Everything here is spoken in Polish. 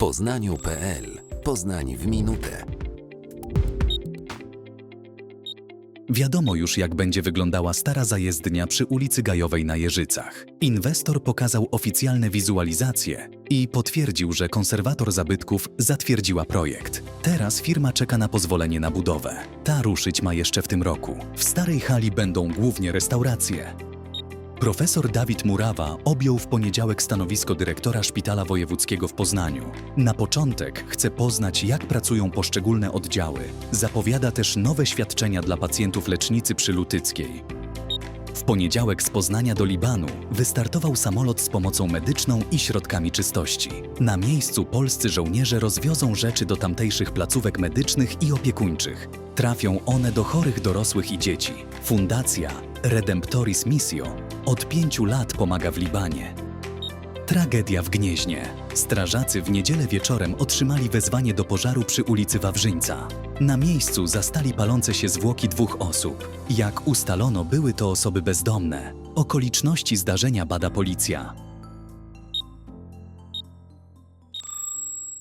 poznaniu.pl Poznań w minutę. Wiadomo już, jak będzie wyglądała stara zajezdnia przy ulicy Gajowej na Jeżycach. Inwestor pokazał oficjalne wizualizacje i potwierdził, że konserwator zabytków zatwierdziła projekt. Teraz firma czeka na pozwolenie na budowę. Ta ruszyć ma jeszcze w tym roku. W starej hali będą głównie restauracje. Profesor Dawid Murawa objął w poniedziałek stanowisko dyrektora Szpitala Wojewódzkiego w Poznaniu. Na początek chce poznać, jak pracują poszczególne oddziały. Zapowiada też nowe świadczenia dla pacjentów lecznicy przy Lutyckiej. W poniedziałek z Poznania do Libanu wystartował samolot z pomocą medyczną i środkami czystości. Na miejscu polscy żołnierze rozwiozą rzeczy do tamtejszych placówek medycznych i opiekuńczych. Trafią one do chorych dorosłych i dzieci. Fundacja Redemptoris Missio od pięciu lat pomaga w Libanie. Tragedia w Gnieźnie. Strażacy w niedzielę wieczorem otrzymali wezwanie do pożaru przy ulicy Wawrzyńca. Na miejscu zastali palące się zwłoki dwóch osób. Jak ustalono, były to osoby bezdomne. Okoliczności zdarzenia bada policja.